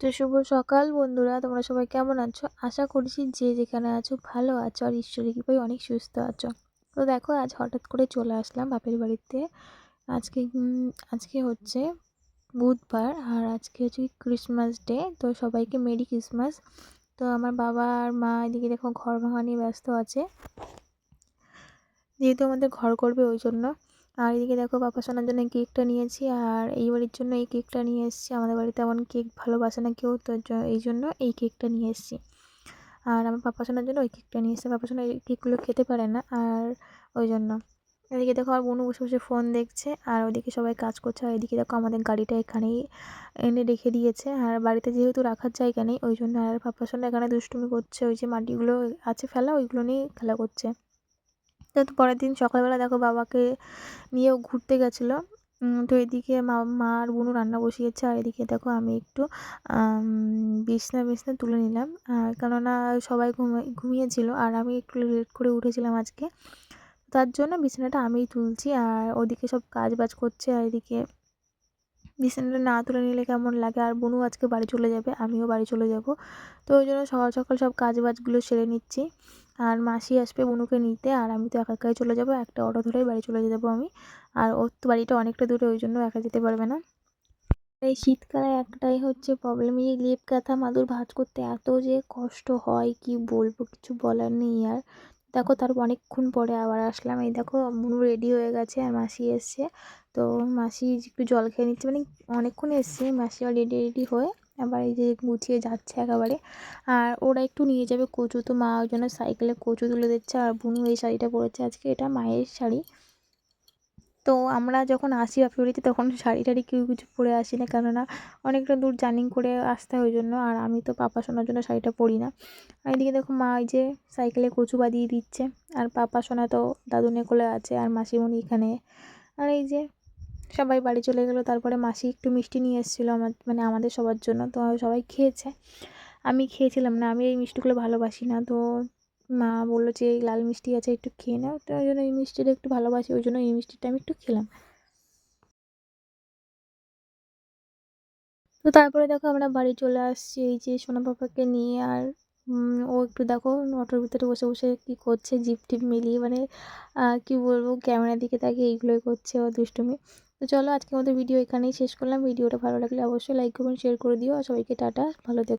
তো শুভ সকাল বন্ধুরা, তোমরা সবাই কেমন আছো? আশা করছি যে যেখানে আছো ভালো আছো আর ঈশ্বরের কৃপায় অনেক সুস্থ আছো। তো দেখো, আজ হঠাৎ করে চলে আসলাম বাপের বাড়িতে। আজকে আজকে হচ্ছে বুধবার আর আজকে হচ্ছে ক্রিসমাস ডে, তো সবাইকে মেরি ক্রিসমাস। তো আমার বাবা আর মা এদিকে দেখো ঘর ভাঙা নিয়ে ব্যস্ত আছে। যেহেতু আমাদের ঘর করবে ওই জন্য। আর এদিকে দেখো পাপা জন্য কেকটা নিয়েছি, আর এই বাড়ির জন্য এই কেকটা নিয়ে এসেছি। আমাদের বাড়িতে এমন কেক ভালোবাসে না কেউ, তো এই জন্য এই কেকটা নিয়ে এসেছি। আর আমার পাপা সোনার জন্য ওই কেকটা নিয়ে এসেছে। পাপা সোনা এই কেকগুলো খেতে পারে না, আর ওই জন্য। এদিকে দেখো আর বোনু বসে বসে ফোন দেখছে, আর ওদিকে সবাই কাজ করছে, আর এদিকে দেখো আমাদের গাড়িটা এখানেই এনে রেখে দিয়েছে। আর বাড়িতে যেহেতু রাখার জায়গা নেই, ওই জন্য আর পাপা এখানে দুষ্টুমি করছে। ওই যে মাটিগুলো আছে ফেলা, ওইগুলো নিয়ে খেলা করছে। তো পরের দিন সকালবেলা দেখো বাবাকে নিয়েও ঘুরতে গেছিল। তো এদিকে মা মা আর বোনু রান্না বসিয়েছে, আর এদিকে দেখো আমি একটু বিছনা বিছনা তুলে নিলাম। কেননা সবাই ঘুমিয়ে ঘুমিয়েছিল, আর আমি একটু লেট করে উঠেছিলাম আজকে। তার জন্য বিছানাটা আমিই তুলছি, আর ওদিকে সব কাজ বাজ করছে, আর এদিকে বিছানাটা না তুলে নিলে কেমন লাগে? আর বুনু আজকে বাড়ি চলে যাবে, আমিও বাড়ি চলে যাব। তো ওই জন্য সকাল সকাল সব কাজ বাজগুলো সেরে নিচ্ছি। আর মাসি আসবে বুনুকে নিতে, আর আমি তো একা একাই চলে যাব, একটা অটো ধরেই বাড়ি চলে যাব আমি। আর ওর তো বাড়িটা অনেকটা দূরে, ওই জন্য একা যেতে পারবে না। এই শীতকালে একটাই হচ্ছে প্রবলেম এই লেপ কাঁথা মাদুর ভাঁজ করতে এত যে কষ্ট হয়, কি বলব, কিছু বলার নেই আর। দেখো তার অনেকক্ষণ পরে আবার আসলাম। এই দেখো মুনু রেডি হয়ে গেছে আর মাসি এসছে। তো মাসি একটু জল খেয়ে নিচ্ছে। মানে অনেকক্ষণ এসছে, মাসি রেডি রেডি হয়ে আবার এই যে গুছিয়ে যাচ্ছে একেবারে। আর ওরা একটু নিয়ে যাবে কচু। তো মা ওই জন্য সাইকেলে কচু তুলে দিচ্ছে আর বুনু এই শাড়িটা পরেছে আজকে। এটা মায়ের শাড়ি। তো আমরা যখন আসি বাপের তখন শাড়ি টাড়ি কেউ কিছু পরে আসি না। কেননা অনেকটা দূর জার্নি করে আসতে হয় ওই জন্য। আর আমি তো পাপা সোনার জন্য শাড়িটা পরি না। আর এদিকে দেখো মা এই যে সাইকেলে কচু বাঁধিয়ে দিচ্ছে। আর পাপা সোনা তো দাদু নেকলে আছে আর মাসিমণি এখানে। আর এই যে সবাই বাড়ি চলে গেলো। তারপরে মাসি একটু মিষ্টি নিয়ে এসেছিল আমার মানে আমাদের সবার জন্য। তো সবাই খেয়েছে। আমি খেয়েছিলাম না। আমি এই মিষ্টিগুলো ভালোবাসি না। তো মা বলল যে, এই লাল মিষ্টি আছে, একটু খেয়ে নাও। তো ওই জন্য এই মিষ্টিটা একটু ভালোবাসি, ওই জন্য এই মিষ্টিটা আমি একটু খেলাম। তো তারপরে দেখো আমরা বাড়ি চলে আসছি, এই যে সোনা পাপাকে নিয়ে আর ও একটু দেখো অটোর ভিতরে বসে বসে কি করছে, জিপ টিপ মিলিয়ে মানে কি বলব, ক্যামেরার দিকে তাকিয়ে এইগুলোই করছে ও দুষ্টুমি। তো চলো আজকে আমাদের ভিডিও এখানেই শেষ করলাম। ভিডিওটা ভালো লাগলে অবশ্যই লাইক করবেন শেয়ার করে দিও। আর সবাইকে টাটা, ভালো থেকো।